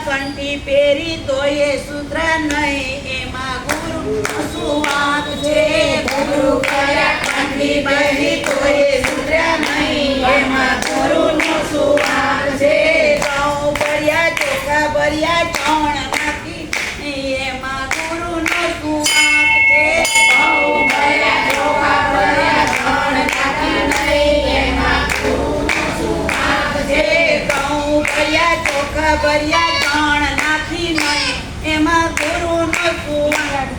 કંઠી પહેરી તો એ સૂત્ર નહીં, એમાં ગુરુ શું છે? ગુરુ કંઠી પહેરી તો એ સૂત્ર નહીં, એમાં ગુરુ નો શું છે? ઘઉં ભર્યા ચોખા ભર્યા ચણ નાખી, એમાં ગુરુ નો શું છે? ઘઉં ભર્યા ચોખા ભર્યા ચણ નાખી નહીં, એમાં ગુરુ નો શું છે? ઘઉં ભર્યા ચોખા ભર્યા એમાં ગુરુ નો કુવાડ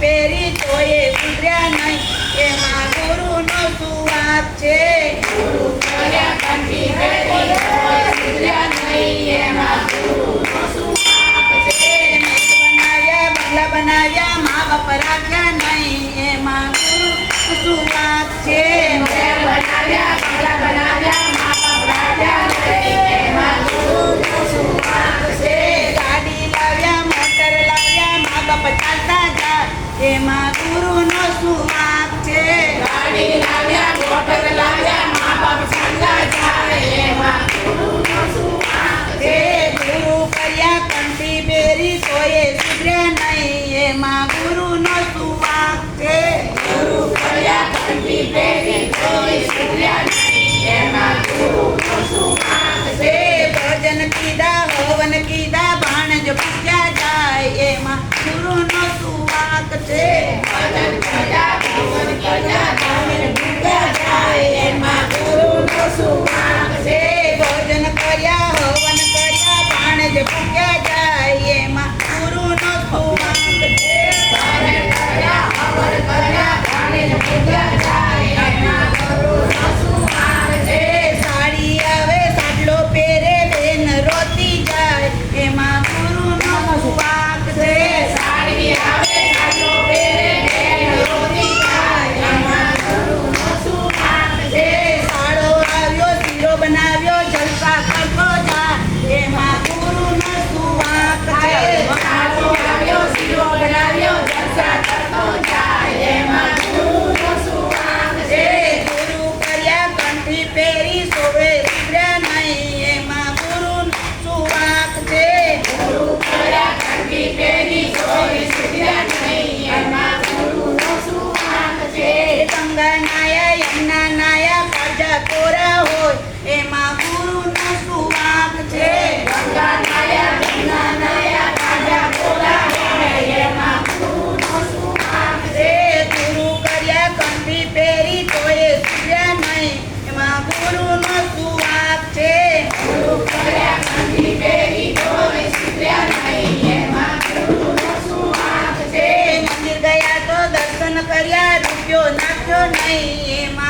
પહેરી તોય ઉતર્યા નહીં, એમાં ગુરુ નો છે. એમાં બનાવ્યા બંગલા બનાવ્યા મા બાપ રાખ્યા Gracias. કીધા ભાણજ પૂજા જાય. એમાં ગુરુનો સુવાક છે. ભજન પ્રજા ભુવન પ્રજા ગંગાનાય યમુનાનાય કાજા કોરા હોય એમાં નહીં એમાં